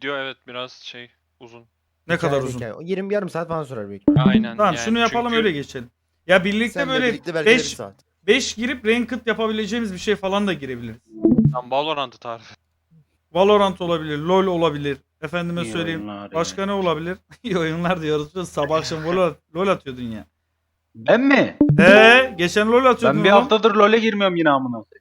Video evet biraz şey uzun. Ne kadar Hikaye, uzun. hikaye. O 20 yarım saat falan sürer büyük. Aynen. Tamam yani şunu yapalım çünkü öyle geçelim. Ya birlikte böyle birlikte belki de bir 5 saat. 5 girip ranked yapabileceğimiz bir şey falan da girebiliriz. Tam Valorant'ı tarif. Valorant olabilir, LoL olabilir. Efendime İyi söyleyeyim. oyunlar Başka ya. ne olabilir? İyi oyunlar diyoruz. Sabah akşam LoL, LoL atıyordun ya. Ben mi? He, geçen LoL atıyordun. Ben bir oğlum. haftadır LoL'e girmiyorum yine amına koyayım.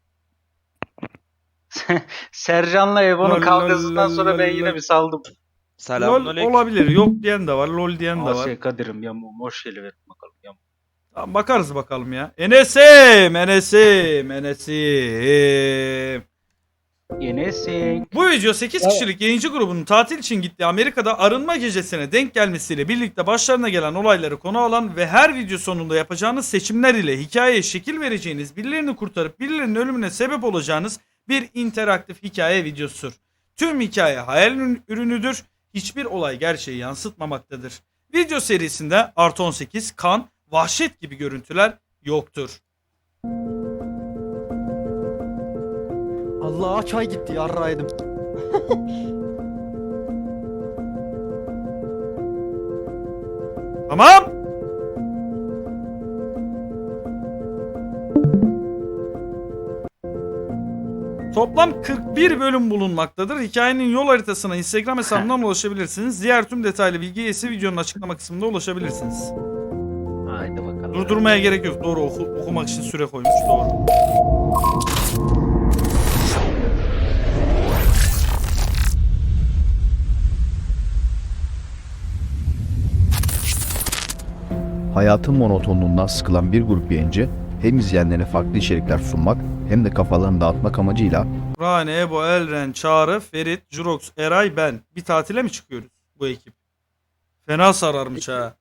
Sercan'la Evo'nun Lol, kavgasından lol, sonra ben lol, yine lol. bir saldım. LoL Selamünaleyküm. olabilir. Yok diyen de var, LoL diyen de var. Asya Kadir'im ya hoş geliver bakalım ya. Tamam, bakarız bakalım ya. Enes'im, Enes'im, Enes'im. Yenesin. Bu video 8 kişilik yayıncı grubunun tatil için gittiği Amerika'da arınma gecesine denk gelmesiyle birlikte başlarına gelen olayları konu alan ve her video sonunda yapacağınız seçimler ile hikayeye şekil vereceğiniz, birilerini kurtarıp birilerinin ölümüne sebep olacağınız bir interaktif hikaye videosudur. Tüm hikaye hayal ürün- ürünüdür. Hiçbir olay gerçeği yansıtmamaktadır. Video serisinde artı 18, kan, vahşet gibi görüntüler yoktur. Allah çay gitti yarraydım. Tamam. Toplam 41 bölüm bulunmaktadır. Hikayenin yol haritasına Instagram hesabından ulaşabilirsiniz. Diğer tüm detaylı bilgiye ise videonun açıklama kısmında ulaşabilirsiniz. Haydi bakalım. Durdurmaya gerek yok. Doğru oku- okumak için süre koymuş. Doğru. Hayatın monotonluğundan sıkılan bir grup yayıncı hem izleyenlerine farklı içerikler sunmak hem de kafalarını dağıtmak amacıyla Rane, Ebo, Elren, Çağrı, Ferit, Jurox, Eray, ben. Bir tatile mi çıkıyoruz bu ekip? Fena sararmış ha.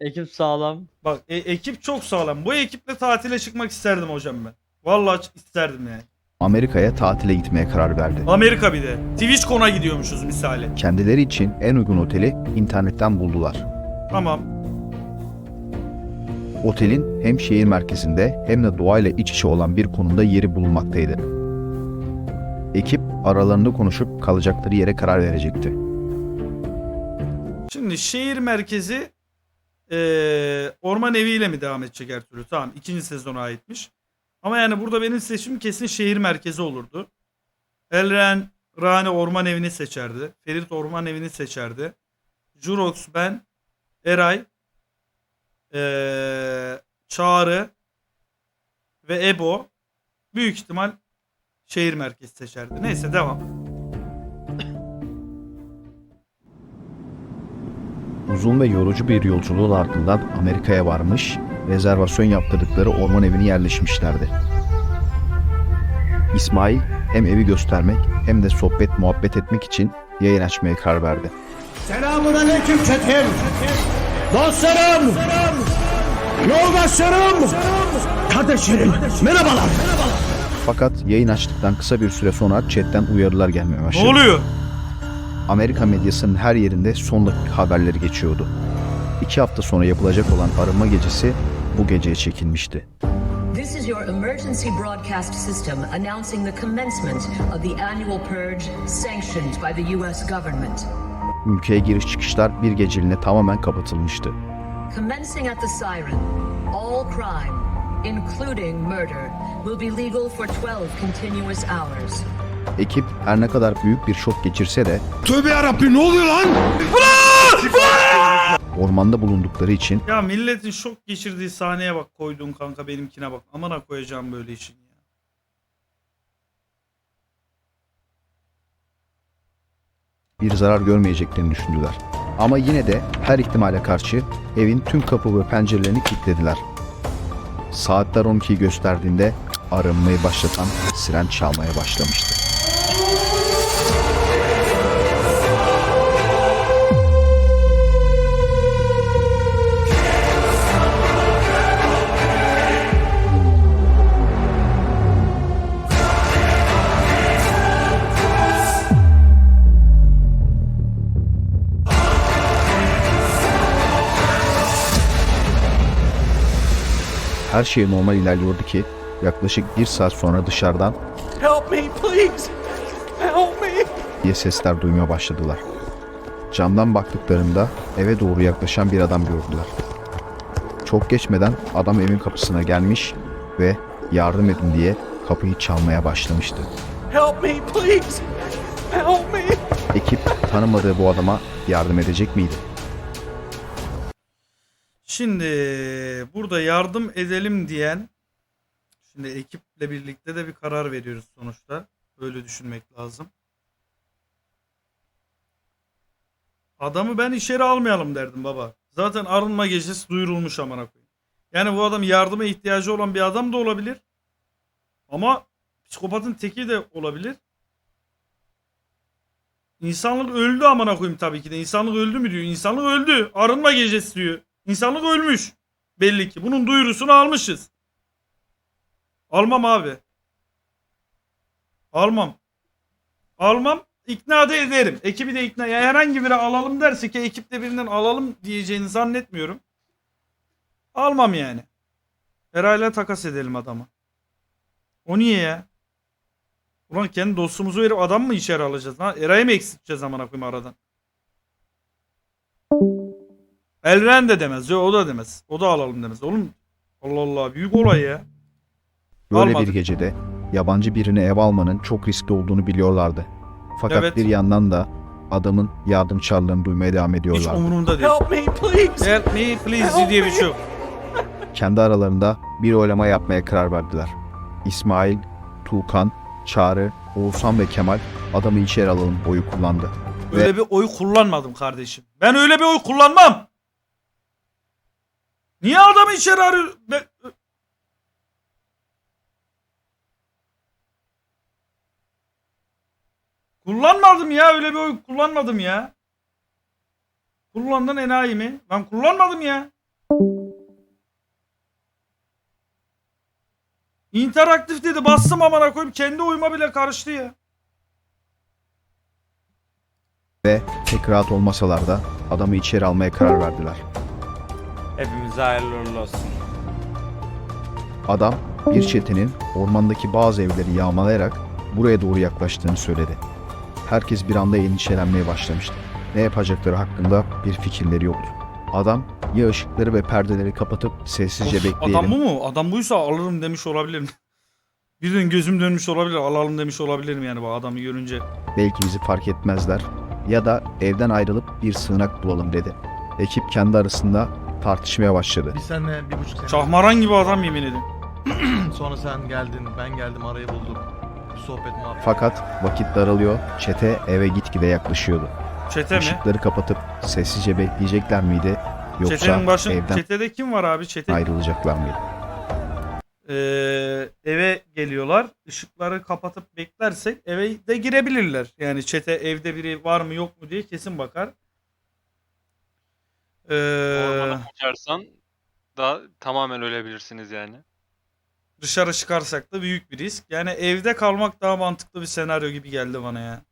Ekip sağlam. Bak e- ekip çok sağlam. Bu ekiple tatile çıkmak isterdim hocam ben. Vallahi isterdim yani. Amerika'ya tatile gitmeye karar verdi. Amerika bir de. TwitchCon'a gidiyormuşuz misali. Kendileri için en uygun oteli internetten buldular. Tamam. Otelin hem şehir merkezinde hem de doğayla iç içe olan bir konumda yeri bulunmaktaydı. Ekip aralarında konuşup kalacakları yere karar verecekti. Şimdi şehir merkezi eee, orman eviyle mi devam edecek her türlü? Tamam. ikinci sezona aitmiş. Ama yani burada benim seçimim kesin şehir merkezi olurdu. Elren Rane orman evini seçerdi. Ferit orman evini seçerdi. Jurox ben Eray eee, Çağrı ve Ebo büyük ihtimal şehir merkezi seçerdi. Neyse devam. Uzun ve yorucu bir yolculuğun ardından Amerika'ya varmış, rezervasyon yaptırdıkları orman evine yerleşmişlerdi. İsmail hem evi göstermek hem de sohbet muhabbet etmek için yayın açmaya karar verdi. Selamun aleyküm çetim. Dostlarım. Yoldaşlarım. Kardeşlerim. Merhabalar. Fakat yayın açtıktan kısa bir süre sonra chatten uyarılar gelmeye başladı. Ne oluyor? Amerika medyasının her yerinde son dakika haberleri geçiyordu. İki hafta sonra yapılacak olan arınma gecesi bu geceye çekilmişti. This is your emergency broadcast system announcing the commencement of the annual purge sanctioned by the U.S. government. Ülkeye giriş çıkışlar bir geceliğine tamamen kapatılmıştı. Commencing at the siren, all crime, including murder, will be legal for 12 continuous hours. Ekip her ne kadar büyük bir şok geçirse de Tövbe yarabbim ne oluyor lan? ormanda bulundukları için Ya milletin şok geçirdiği sahneye bak koyduğun kanka benimkine bak. Amına koyacağım böyle işin ya. Bir zarar görmeyeceklerini düşündüler. Ama yine de her ihtimale karşı evin tüm kapı ve pencerelerini kilitlediler. Saatler 12'yi gösterdiğinde arınmayı başlatan siren çalmaya başlamıştı. Her şey normal ilerliyordu ki yaklaşık bir saat sonra dışarıdan Help me please. Help me. diye sesler duymaya başladılar. Camdan baktıklarında eve doğru yaklaşan bir adam gördüler. Çok geçmeden adam evin kapısına gelmiş ve yardım edin diye kapıyı çalmaya başlamıştı. Help me please. Help me. Ekip tanımadığı bu adama yardım edecek miydi? Şimdi burada yardım edelim diyen şimdi ekiple birlikte de bir karar veriyoruz sonuçta. Böyle düşünmek lazım. Adamı ben içeri almayalım derdim baba. Zaten arınma gecesi duyurulmuş amına koyayım. Yani bu adam yardıma ihtiyacı olan bir adam da olabilir. Ama psikopatın teki de olabilir. İnsanlık öldü amına koyayım tabii ki de. İnsanlık öldü mü diyor. İnsanlık öldü. Arınma gecesi diyor. İnsanlık ölmüş. Belli ki. Bunun duyurusunu almışız. Almam abi. Almam. Almam. İkna da ederim. Ekibi de ikna. Ya herhangi biri alalım derse ki ekipte birinden alalım diyeceğini zannetmiyorum. Almam yani. Eray'la takas edelim adamı. O niye ya? Ulan kendi dostumuzu verip adam mı içeri alacağız? Ha? Eray'ı mı eksilteceğiz amına koyayım aradan? Elren de demez. Yo, o da demez. O da alalım demez. Oğlum Allah Allah büyük olay ya. Böyle Almadık. bir gecede yabancı birini ev almanın çok riskli olduğunu biliyorlardı. Fakat Evet. bir yandan da adamın yardım çağrılarını duymaya devam Hiç ediyorlardı. umurumda değil. Help me please. Help me please diye bir şey yok. Kendi aralarında bir oylama yapmaya karar verdiler. İsmail, Tuğkan, Çağrı, Oğuzhan ve Kemal adamı içeri alalım oyu kullandı. Öyle bir oy kullanmadım kardeşim. Ben öyle bir oy kullanmam. Niye adamı içeri arıyor? Ben... Kullanmadım ya öyle bir oy kullanmadım ya. Kullandın enayi mi? Ben kullanmadım ya. İnteraktif dedi bastım amına koyayım kendi oyuma bile karıştı ya. Ve pek rahat olmasalar da adamı içeri almaya karar verdiler. Hepimize hayırlı uğurlu olsun. Adam bir çetenin ormandaki bazı evleri yağmalayarak buraya doğru yaklaştığını söyledi. Herkes bir anda endişelenmeye başlamıştı. Ne yapacakları hakkında bir fikirleri yoktu. Adam ya ışıkları ve perdeleri kapatıp sessizce Of, bekleyelim Adam bu mu? Adam buysa alırım demiş olabilirim. Birden gözüm dönmüş olabilir. Alalım demiş olabilirim yani bu adamı görünce. belki bizi fark etmezler ya da evden ayrılıp bir sığınak bulalım dedi. Ekip kendi arasında tartışmaya başladı. Biz seninle bir buçuk sene Çahmaran gibi adam yemin ederim. sonra sen geldin, ben geldim arayı bulduk. Bir sohbet muhabbet. Fakat vakit daralıyor, çete eve gitgide yaklaşıyordu. Çete mi? Işıkları kapatıp sessizce bekleyecekler miydi yoksa Çetenin başın evden çetede kim var abi? Çete ayrılacaklar mıydı? Ee, eve geliyorlar. Işıkları kapatıp beklersek eve de girebilirler. Yani çete evde biri var mı yok mu diye kesin bakar. Ee, Ormana kaçarsan da tamamen ölebilirsiniz yani. dışarı çıkarsak da büyük bir risk. Yani evde kalmak daha mantıklı bir senaryo gibi geldi bana ya.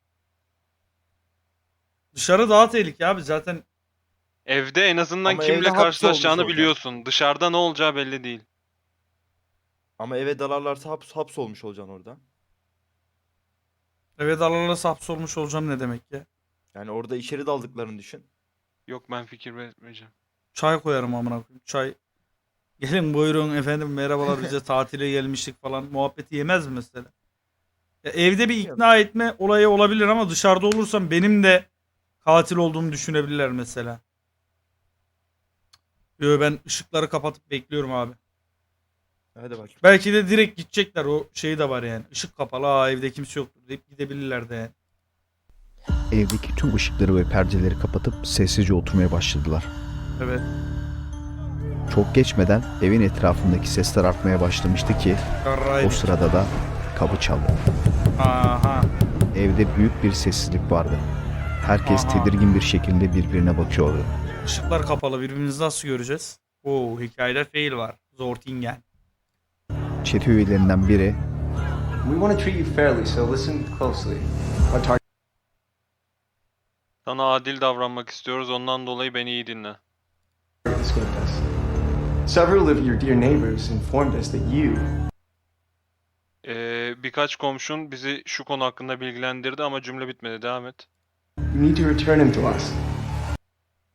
Dışarı daha tehlike abi zaten Evde en azından Ama evde kimle karşılaşacağını olacak. biliyorsun. Dışarıda ne olacağı belli değil. Ama eve dalarlarsa haps, hapsolmuş olacaksın orada. eve dalarla hapsolmuş olacağım ne demek ya. Yani orada içeri daldıklarını düşün. Yok ben fikir vermeyeceğim. Çay koyarım amına koyayım. Çay. Gelin buyurun efendim merhabalar bize tatile gelmiştik falan. Muhabbeti yemez mi mesela? Ya evde bir ikna etme olayı olabilir ama dışarıda olursam benim de katil olduğumu düşünebilirler mesela. Yo ben ışıkları kapatıp bekliyorum abi. Hadi bak. Belki de direkt gidecekler o şeyi de var yani. Işık kapalı aa evde kimse yoktur deyip gidebilirler de yani. Evdeki tüm ışıkları ve perdeleri kapatıp sessizce oturmaya başladılar. Evet. Çok geçmeden evin etrafındaki sesler artmaya başlamıştı ki o Yarraydı. sırada da kapı çaldı. Aha. Evde büyük bir sessizlik vardı. Herkes Aha. tedirgin bir şekilde birbirine bakıyordu. Işıklar kapalı birbirimizi nasıl göreceğiz? Oo hikayede fail var. Zortingen. Çete üyelerinden biri We want to treat you fairly, so listen closely. Our target Sana adil davranmak istiyoruz ondan dolayı beni iyi dinle. Several of your dear neighbors informed us that you Ee, birkaç komşun bizi şu konu hakkında bilgilendirdi ama cümle bitmedi. Devam et. You need to return him to us.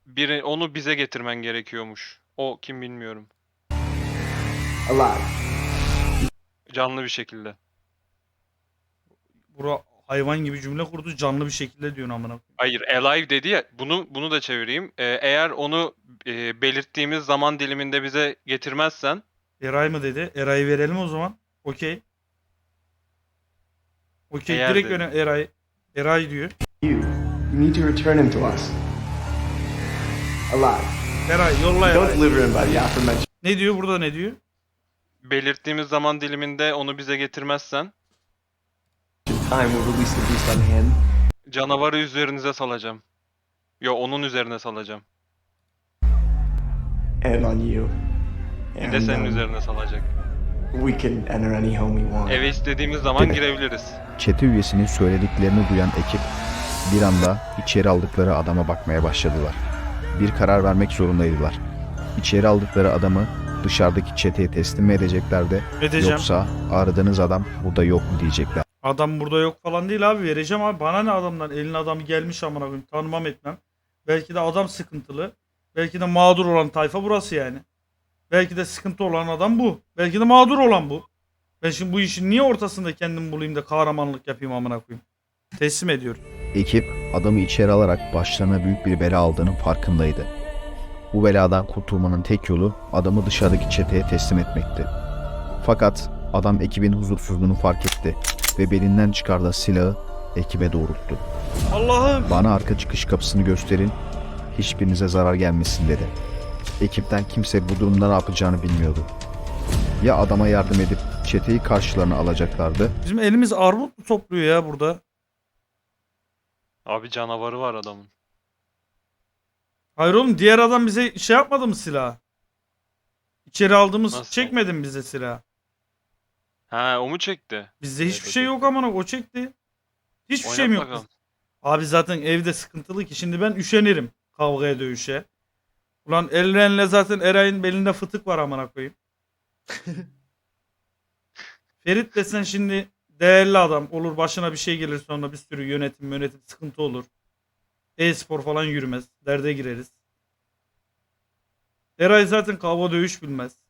Biri onu bize getirmen gerekiyormuş. O kim bilmiyorum. Alive. Canlı bir şekilde. Bura hayvan gibi cümle kurdu canlı bir şekilde diyorsun amına. koyayım. Hayır, alive dedi ya. Bunu bunu da çevireyim. Ee, eğer onu e, belirttiğimiz zaman diliminde bize getirmezsen Eray mı dedi? Eray'ı verelim o zaman. Okey. Okey Eğer direkt dedi. öne Eray. Eray diyor. You. You need to return him to us. Alive. Eray yolla Eray. Don't deliver him by the aforementioned Ne diyor burada ne diyor? belirttiğimiz zaman diliminde onu bize getirmezsen time, we'll release the beast on him canavarı üzerinize salacağım. Yo onun üzerine salacağım. and on you. Bir de And senin um, üzerine salacak. we can enter any home we want. Eve istediğimiz zaman Dedi. girebiliriz. Çete üyesinin söylediklerini duyan ekip bir anda içeri aldıkları adama bakmaya başladılar. Bir karar vermek zorundaydılar. İçeri aldıkları adamı dışarıdaki çeteye teslim mi edeceklerdi Edeceğim. yoksa aradığınız adam burada yok mu diyecekler. Adam burada yok falan değil abi vereceğim abi. Bana ne adamdan elin adamı gelmiş amına koyayım. Tanımam etmem. Belki de adam sıkıntılı. Belki de mağdur olan tayfa burası yani. Belki de sıkıntı olan adam bu. Belki de mağdur olan bu. Ben şimdi bu işin niye ortasında kendimi bulayım da kahramanlık yapayım amına koyayım. Teslim ediyorum. Ekip adamı içeri alarak başlarına büyük bir bela aldığının farkındaydı. Bu beladan kurtulmanın tek yolu adamı dışarıdaki çeteye teslim etmekti. Fakat adam ekibin huzursuzluğunu fark etti ve belinden çıkardığı silahı ekibe doğrulttu. Allah'ım. Bana arka çıkış kapısını gösterin, hiçbirinize zarar gelmesin dedi. Ekipten kimse bu durumda ne yapacağını bilmiyordu. Ya adama yardım edip çeteyi karşılarına alacaklardı Bizim elimiz armut mu topluyor ya burada? Abi canavarı var adamın. Hayır oğlum diğer adam bize şey yapmadı mı silah? İçeri aldığımız Nasıl? çekmedi mi bize silah? Ha o mu çekti? Bizde Evet, hiçbir şey yok amına o çekti. Hiçbir Oynat şeyim yok. bakalım. Abi zaten evde sıkıntılı ki şimdi ben üşenirim kavgaya dövüşe. Ulan Elren'le zaten Eray'ın belinde fıtık var amına koyayım. Ferit desen şimdi değerli adam olur başına bir şey gelir sonra bir sürü yönetim yönetim sıkıntı olur. E-spor falan yürümez. Derde gireriz. Eray zaten kavga dövüş bilmez.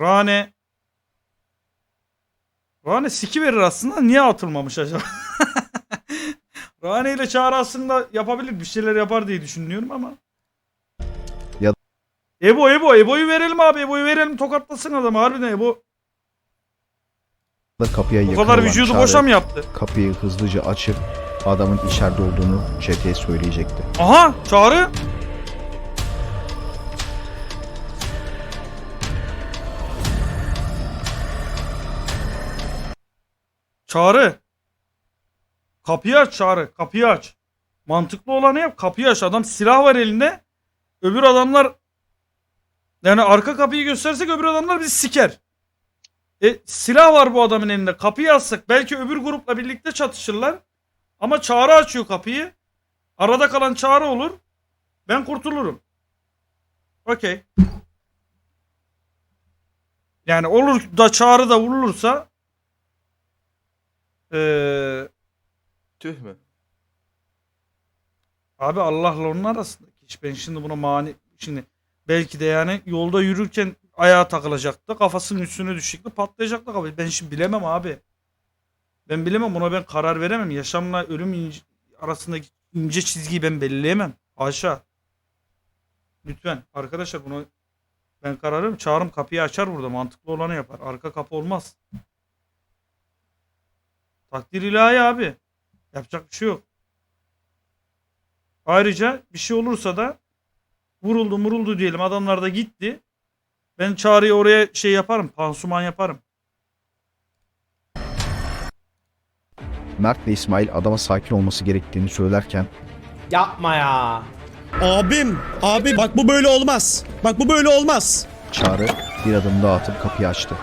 Rane Rane siki verir aslında. Niye atılmamış acaba? Rane ile Çağrı aslında yapabilir. Bir şeyler yapar diye düşünüyorum ama. Ya- Ebo Ebo Ebo'yu verelim abi. Ebo'yu verelim tokatlasın adamı. Harbiden Ebo. kapıya Bu kadar vücudu Çağrı boşa mı yaptı? kapıyı hızlıca açıp adamın içeride olduğunu çeteye söyleyecekti. Aha Çağrı. Çağrı. Kapıyı aç Çağrı. Kapıyı aç. Mantıklı olanı yap. Kapıyı aç. Adam silah var elinde. Öbür adamlar yani arka kapıyı göstersek öbür adamlar bizi siker. E, silah var bu adamın elinde. Kapıyı açsak belki öbür grupla birlikte çatışırlar. Ama Çağrı açıyor kapıyı. Arada kalan Çağrı olur. Ben kurtulurum. Okey. Yani olur da Çağrı da vurulursa eee Tüh mü? Abi Allah'la onun arasındaki iş. Ben şimdi buna mani şimdi belki de yani yolda yürürken ayağa takılacaktı. Kafasının üstüne düşecekti. Patlayacaktı kafa. Ben şimdi bilemem abi. Ben bilemem. Buna ben karar veremem. Yaşamla ölüm ince- arasındaki ince çizgiyi ben belirleyemem. Haşa. Lütfen. Arkadaşlar bunu ben kararım. Çağrım kapıyı açar burada. Mantıklı olanı yapar. Arka kapı olmaz. Takdir ilahi abi. Yapacak bir şey yok. Ayrıca bir şey olursa da vuruldu muruldu diyelim adamlar da gitti. Ben çağrıya oraya şey yaparım pansuman yaparım. Mert ve İsmail adama sakin olması gerektiğini söylerken Yapma ya. Abim, abi bak bu böyle olmaz. Bak bu böyle olmaz. Çağrı bir adım daha atıp kapıyı açtı.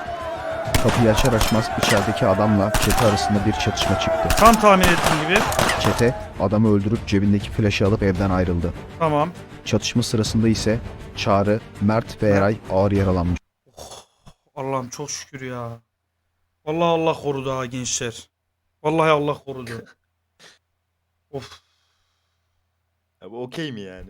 Kapıyı açar açmaz içerideki adamla çete arasında bir çatışma çıktı. Tam tahmin ettiğim gibi. Çete adamı öldürüp cebindeki flaşı alıp evden ayrıldı. Tamam. Çatışma sırasında ise Çağrı, Mert ve Eray ağır yaralanmış. Allah'ım çok şükür ya. Vallahi Allah korudu ha gençler. Vallahi Allah korudu. of. Ya bu okey mi yani?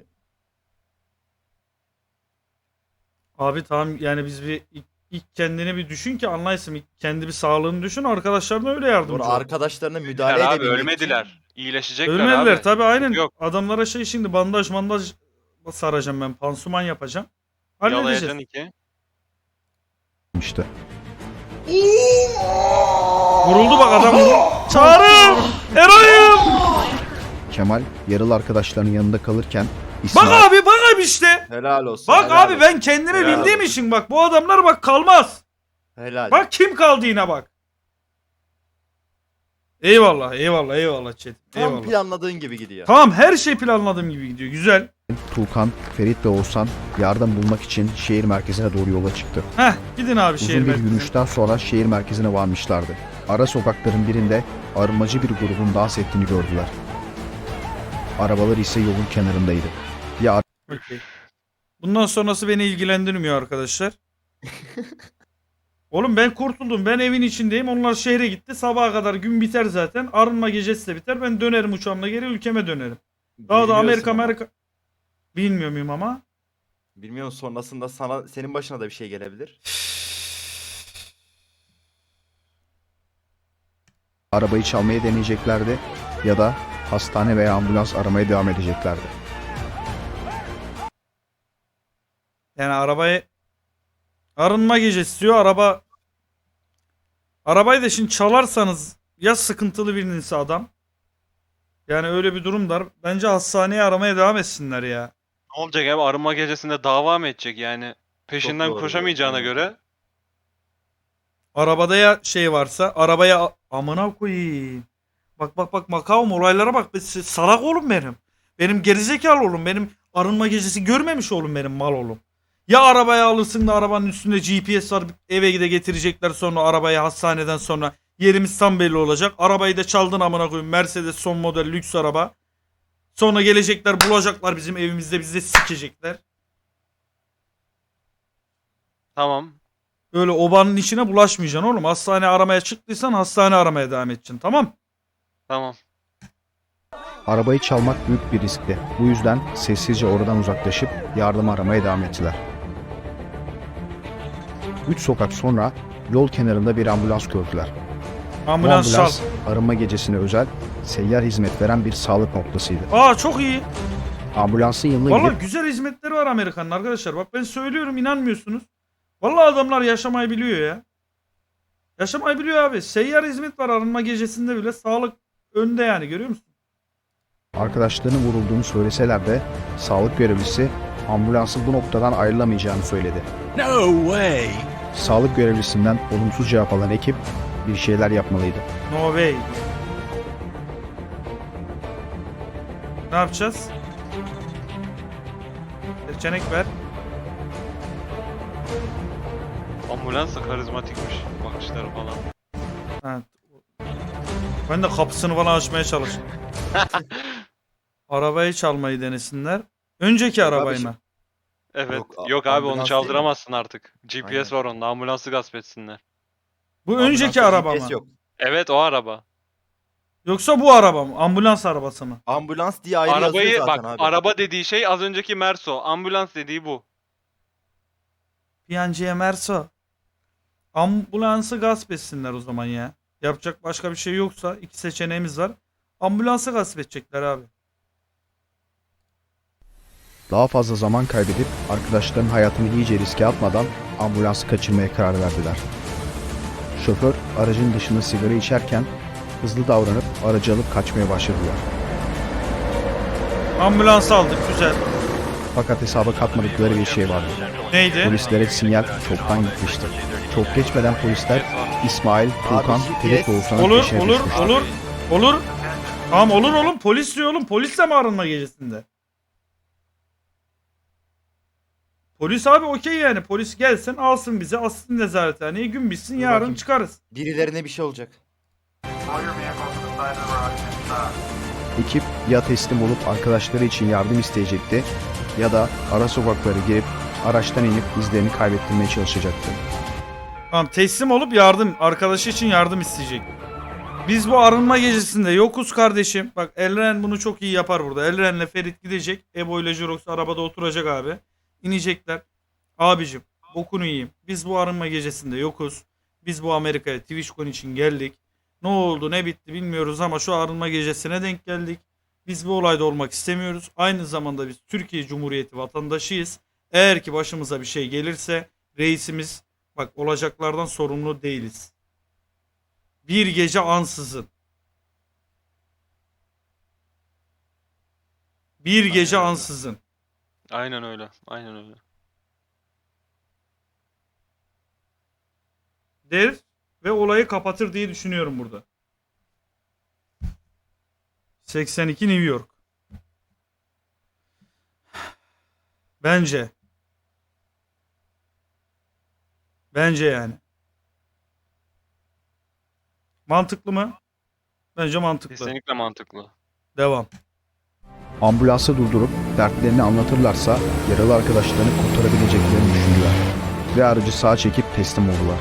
Abi tamam yani biz bir ilk, ilk kendini bir düşün ki anlaysın. İlk kendi bir sağlığını düşün. Arkadaşlarına öyle yardımcı Sonra ol. arkadaşlarına müdahale Müdahale abi edebilmek için- ölmediler. İyileşecekler Ölmediler abi. tabi aynen. Yok. Adamlara şey şimdi bandaj bandaj saracağım ben. Pansuman yapacağım. Halledeceğiz. Yalayacaksın iki. İşte. Vuruldu bak adam. Çağrı! Eray'ım! Kemal yaralı arkadaşlarının yanında kalırken Bak abi bak abi işte. Helal olsun. Bak helal abi olsun, ben kendimi Helal bildiğim olsun. için bak bu adamlar bak kalmaz. Helal. Bak kim kaldı yine bak. Eyvallah eyvallah eyvallah chat. Tam Eyvallah. planladığın gibi gidiyor. Tamam her şey planladığım gibi gidiyor. Güzel. Tuğkan, Ferit ve Oğuzhan yardım bulmak için şehir merkezine doğru yola çıktı. Heh gidin abi şehir Uzun bir merkezine. yürüyüşten sonra şehir merkezine varmışlardı. Ara sokakların birinde arınmacı bir grubun dans ettiğini gördüler. Arabalar ise yolun kenarındaydı. Ya Okey. Bundan sonrası beni ilgilendirmiyor arkadaşlar. Oğlum ben kurtuldum. Ben evin içindeyim. Onlar şehre gitti. Sabaha kadar gün biter zaten. Arınma gecesi de biter. Ben dönerim uçağımla geri ülkeme dönerim. Daha da Amerika ama. Amerika... Bilmiyor muyum ama? Bilmiyorum sonrasında sana senin başına da bir şey gelebilir. arabayı çalmaya deneyeceklerdi ya da hastane veya ambulans aramaya devam edeceklerdi. Yani arabayı arınma gecesi diyor. Araba arabayı da şimdi çalarsanız ya sıkıntılı birinisi adam. Yani öyle bir durum var. Bence hastaneye aramaya devam etsinler ya. Ne olacak abi arınma gecesinde dava mı edecek yani? Peşinden doğru, koşamayacağına doğru. göre. Arabada ya şey varsa arabaya amına koyayım. Bak bak bak Macau olaylara bak. Salak oğlum benim. Benim gerizekalı oğlum. Benim arınma gecesi görmemiş oğlum benim mal oğlum. Ya arabaya alırsın da arabanın üstünde GPS var eve gide getirecekler sonra arabayı hastaneden sonra yerimiz tam belli olacak. Arabayı da çaldın amına koyayım Mercedes son model lüks araba. Sonra gelecekler bulacaklar bizim evimizde bizi de sikecekler. Tamam. Öyle obanın içine bulaşmayacaksın oğlum. Hastane aramaya çıktıysan hastane aramaya devam edeceksin tamam? Tamam. Arabayı çalmak büyük bir riskti. Bu yüzden sessizce oradan uzaklaşıp yardım aramaya devam ettiler. Üç sokak sonra yol kenarında bir ambulans gördüler. Bu Ambulans çal. ambulans arınma gecesine özel seyyar hizmet veren bir sağlık noktasıydı. Aa çok iyi. Ambulansın yanına Vallahi gidip güzel hizmetleri var Amerikan'ın arkadaşlar. Bak ben söylüyorum inanmıyorsunuz. Vallahi adamlar yaşamayı biliyor ya. Yaşamayı biliyor abi. Seyyar hizmet var arınma gecesinde bile. Sağlık önde yani görüyor musun? arkadaşlarının vurulduğunu söyleseler de sağlık görevlisi ambulansın bu noktadan ayrılamayacağını söyledi. No way. Sağlık görevlisinden olumsuz cevap alan ekip bir şeyler yapmalıydı. No way. Ne yapacağız? Seçenek ver. Ambulans da karizmatikmiş bakışları falan. Ha. Ben de kapısını falan açmaya çalıştım. Arabayı çalmayı denesinler. Önceki arabayı mı? Evet. Yok, Yok, a- abi ambulans onu çaldıramazsın artık. GPS Aynen. var onda. Ambulansı gasp etsinler. Bu önceki Ambulansta araba GPS mı? Yok. Evet o araba. Yoksa bu araba mı? Ambulans arabası mı? Ambulans diye ayrı Arabayı yazıyor bak zaten abi. araba dediği şey az önceki Merso. Ambulans dediği bu. Piyancıya Merso. Ambulansı gasp etsinler o zaman ya. Yapacak başka bir şey yoksa iki seçeneğimiz var. Ambulansı gasp edecekler abi. Daha fazla zaman kaybedip arkadaşların hayatını iyice riske atmadan ambulansı kaçırmaya karar verdiler. Şoför aracın dışında sigara içerken hızlı davranıp aracı alıp kaçmaya başladılar. Ambulans aldık güzel. Fakat hesaba katmadıkları bir şey vardı. Neydi? Polislere sinyal çoktan gitmişti. Çok geçmeden polisler İsmail, Tuğkan, GPS Ferit ve Oğuzhan'ın Olur peşine olur düşmüştü. olur. Olur. Tamam olur oğlum polis diyor oğlum. Polisle mi arınma gecesinde? Polis abi okey yani. Polis gelsin alsın bizi alsın nezarethaneye gün bitsin Dur yarın bakayım. çıkarız. Birilerine bir şey olacak. Ekip ya teslim olup arkadaşları için yardım isteyecekti ya da ara sokaklara girip araçtan inip izlerini kaybettirmeye çalışacaktı. Tamam teslim olup yardım arkadaşı için yardım isteyecek. Biz bu arınma gecesinde yokuz kardeşim. Bak Elren bunu çok iyi yapar burada. Elren'le Ferit gidecek. Ebo ile Jurox arabada oturacak abi. İnecekler. Abicim bokunu yiyeyim. Biz bu arınma gecesinde yokuz. Biz bu Amerika'ya TwitchCon için geldik. Ne oldu ne bitti bilmiyoruz ama şu arınma gecesine denk geldik. Biz bu olayda olmak istemiyoruz. Aynı zamanda biz Türkiye Cumhuriyeti vatandaşıyız. Eğer ki başımıza bir şey gelirse reisimiz bak olacaklardan sorumlu değiliz. Bir gece ansızın. Bir gece ansızın. Aynen öyle. Aynen öyle. der ve olayı kapatır diye düşünüyorum burada. 82 New York. Bence. Bence yani. Mantıklı mı? Bence mantıklı. Kesinlikle mantıklı. Devam. Ambulansı durdurup dertlerini anlatırlarsa yaralı arkadaşlarını kurtarabileceklerini düşündüler. Ve aracı sağa çekip teslim oldular.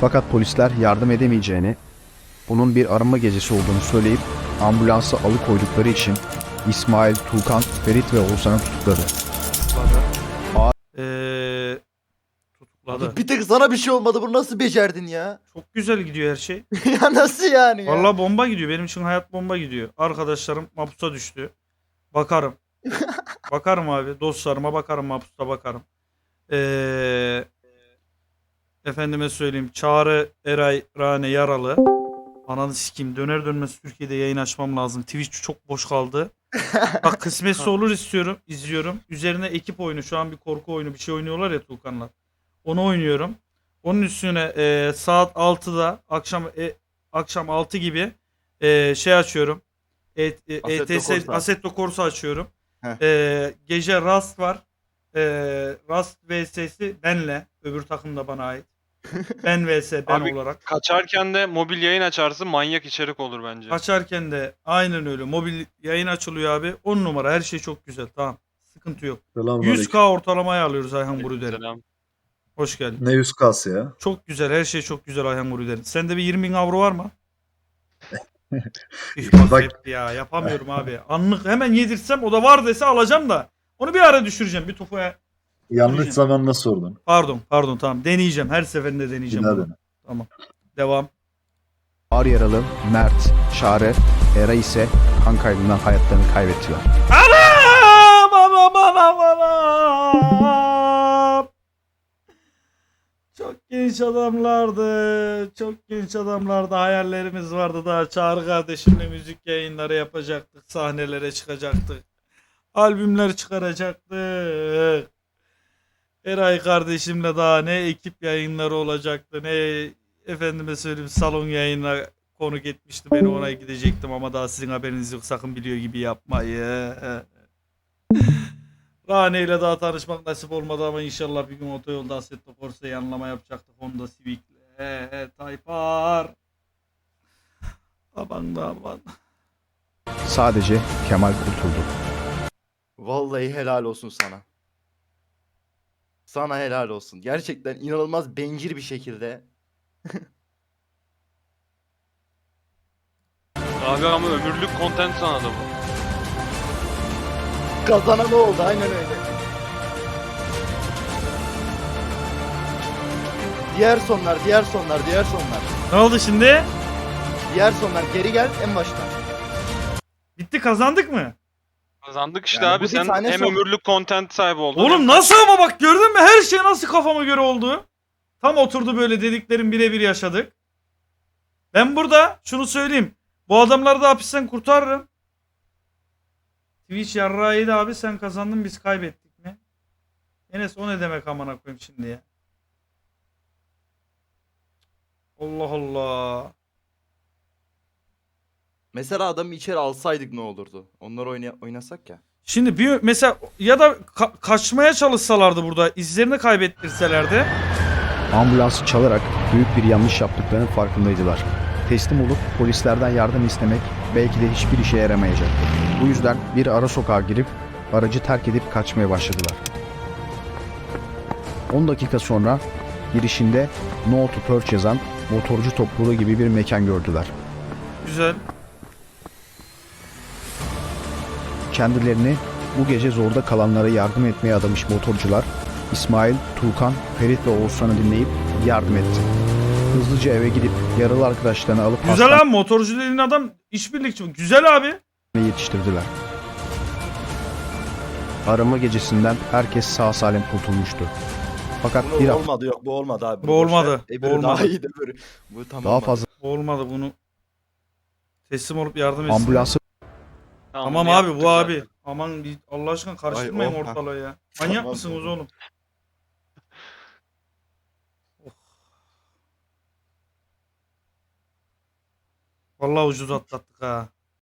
Fakat polisler yardım edemeyeceğini, bunun bir arama gecesi olduğunu söyleyip ambulansı alıkoydukları için İsmail, Tuğkan, Ferit ve Oğuzhan'ı tutukladı. Ee, tutukladı. Bir tek sana bir şey olmadı. Bunu nasıl becerdin ya? Çok güzel gidiyor her şey. ya nasıl yani ya? Vallahi bomba gidiyor. Benim için hayat bomba gidiyor. Arkadaşlarım mapusa düştü. Bakarım. bakarım abi. Dostlarıma bakarım. Mapusta bakarım. Ee, efendime söyleyeyim. Çağrı Eray Rane yaralı. Ananı sikeyim. Döner dönmez Türkiye'de yayın açmam lazım. Twitch çok boş kaldı. Bak kısmetse olur istiyorum. izliyorum. Üzerine ekip oyunu. Şu an bir korku oyunu bir şey oynuyorlar ya Tuğkanlar. Onu oynuyorum. Onun üstüne e, saat 6'da akşam e, akşam 6 gibi e, şey açıyorum. E, e, Assetto ETS Corsa. Assetto Corsa açıyorum. Heh. E, gece Rust var. E, Rust VS'si benle. Öbür takım da bana ait. Ben vs ben Abi, olarak. Kaçarken de mobil yayın açarsın manyak içerik olur bence. Açarken de aynen öyle. Mobil yayın açılıyor abi. 10 numara her şey çok güzel. Tamam. Sıkıntı yok. 100k ortalamaya alıyoruz Ayhan Bruder'i. Selam. Hoş geldin. Ne 100 kas ya? Çok güzel. Her şey çok güzel Ayhan Bruder'in. Sende bir 20 bin avro var mı? Üf, bak Bak- hep ya yapamıyorum abi. Anlık hemen yedirsem o da var dese alacağım da. Onu bir ara düşüreceğim bir topuya. Yanlış zamanda sordun. Pardon pardon tamam deneyeceğim. Her seferinde deneyeceğim. Bunu. Tamam. Devam. Ağır yaralı Mert, Çağrı, Eray ise kan kaybından hayatlarını kaybettiler. Çok genç adamlardı. Çok genç adamlardı. Hayallerimiz vardı daha. Çağrı kardeşimle müzik yayınları yapacaktık. Sahnelere çıkacaktık. Albümler çıkaracaktık. Eray kardeşimle daha ne ekip yayınları olacaktı. Ne efendime söyleyeyim salon yayınına konuk etmişti. Beni ona gidecektim ama daha sizin haberiniz yok. Sakın biliyor gibi yapmayın. Rane ile daha tanışmak nasip olmadı ama inşallah bir gün otoyolda Assetto Corsa'yı yanlama yapacaktık. Honda Civic'le. He he Tayfar. Aman da aman. Sadece Kemal kurtuldu. Vallahi helal olsun sana. Sana helal olsun. Gerçekten inanılmaz bencil bir şekilde. Abi ama ömürlük content sana da bu. Kazanan oldu aynen öyle. Diğer sonlar, diğer sonlar, diğer sonlar. Ne oldu şimdi? Diğer sonlar geri gel en baştan. Bitti kazandık mı? Kazandık işte Yani bu abi bir sen hem son. ömürlük content sahibi oldun. Oğlum nasıl ama bak gördün mü her şey nasıl kafama göre oldu. Tam oturdu böyle dediklerim birebir yaşadık. Ben burada şunu söyleyeyim. Bu adamları da hapisten kurtarırım. Twitch yarrağıydı abi sen kazandın biz kaybettik mi? Enes o ne demek amına koyayım şimdi ya. Allah Allah. Mesela adamı içeri alsaydık ne olurdu? Onları oyna oynasak ya. Şimdi bir mesela ya da ka- kaçmaya çalışsalardı burada izlerini kaybettirselerdi. Ambulansı çalarak büyük bir yanlış yaptıklarının farkındaydılar. Teslim olup polislerden yardım istemek belki de hiçbir işe yaramayacaktı. Bu yüzden bir ara sokağa girip aracı terk edip kaçmaya başladılar. 10 dakika sonra girişinde No to Purge yazan motorcu topluluğu gibi bir mekan gördüler. Güzel. Kendilerini bu gece zorda kalanlara yardım etmeye adamış motorcular İsmail, Tuğkan, Ferit ve Oğuzhan'ı dinleyip yardım etti. Hızlıca eve gidip yaralı arkadaşlarını alıp Güzel abi motorcu dediğin adam işbirlikçi. Güzel abi. hastaneye yetiştirdiler. Arama gecesinden herkes sağ salim kurtulmuştu. Fakat Bu bir hafta olmadı yok bu olmadı abi. Bu Bunu boş ver. olmadı, bu Öbürü olmadı. Daha iyiydi öbürü. Bu tamam. daha fazla Olmadı bunu. Teslim olup yardım etsin. ambulansı Tamam bunu abi yaptık bu abi. zaten. Aman bir Allah aşkına karıştırmayın Ay, ortalığı ya. Manyak Tamam, mısınız tamam. oğlum? Vallahi ucuz atlattık ha.